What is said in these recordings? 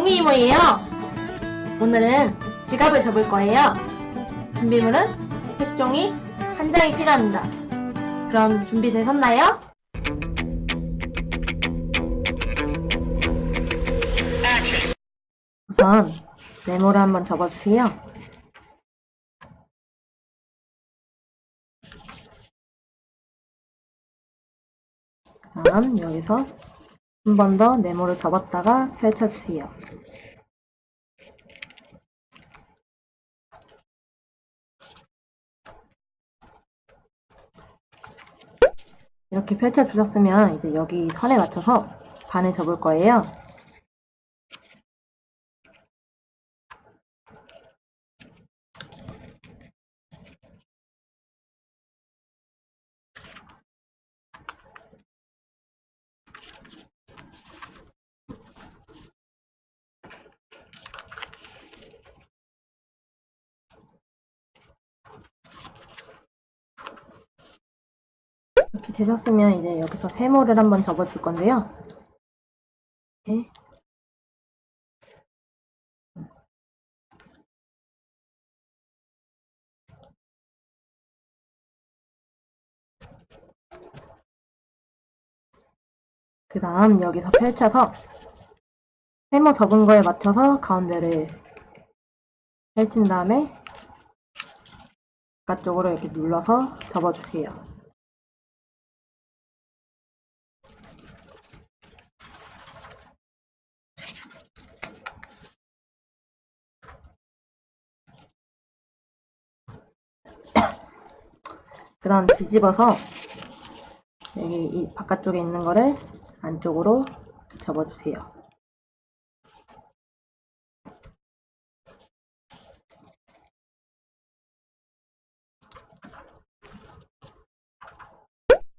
종이 이모예요. 오늘은 지갑을 접을 거예요. 준비물은 색종이 한 장이 필요합니다. 그럼 준비되셨나요? 우선 네모를 한번 접어주세요. 다음 여기서 한 번 더 네모를 접었다가 펼쳐주세요. 이렇게 펼쳐주셨으면 이제 여기 선에 맞춰서 반을 접을 거예요. 이렇게 되셨으면 이제 여기서 세모를 한번 접어줄 건데요. 이렇게. 그 다음 여기서 펼쳐서 세모 접은 거에 맞춰서 가운데를 펼친 다음에 바깥쪽으로 이렇게 눌러서 접어주세요. 그 다음 뒤집어서 여기 이 바깥쪽에 있는 거를 안쪽으로 접어주세요.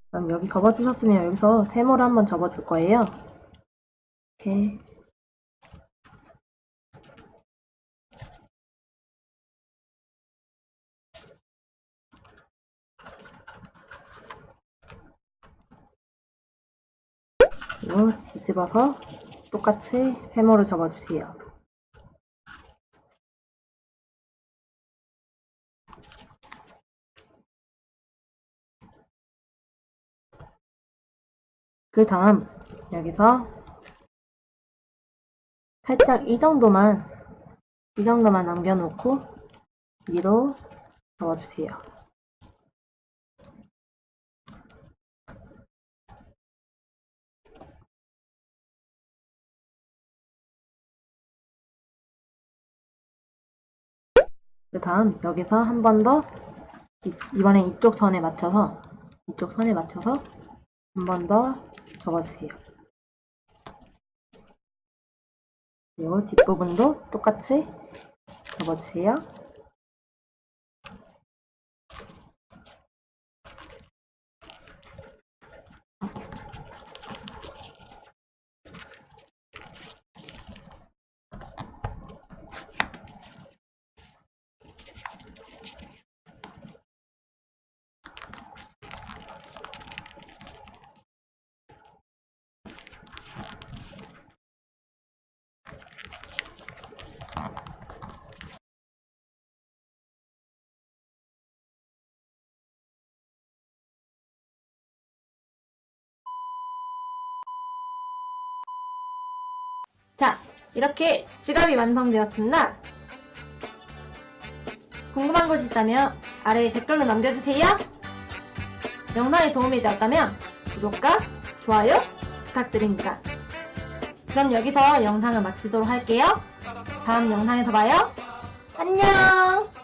그럼 여기 접어주셨으면 여기서 세모를 한번 접어줄 거예요. 이렇게 그리고 뒤집어서 똑같이 세모를 접어주세요. 그 다음 여기서 살짝 이 정도만 이 정도만 남겨놓고 위로 접어주세요. 그 다음 여기서 한 번 더 이번엔 이쪽 선에 맞춰서 이쪽 선에 맞춰서 한 번 더 접어주세요. 그리고 뒷부분도 똑같이 접어주세요. 자, 이렇게 지갑이 완성되었습니다. 궁금한 것이 있다면 아래에 댓글로 남겨주세요. 영상이 도움이 되었다면 구독과 좋아요 부탁드립니다. 그럼 여기서 영상을 마치도록 할게요. 다음 영상에서 봐요. 안녕!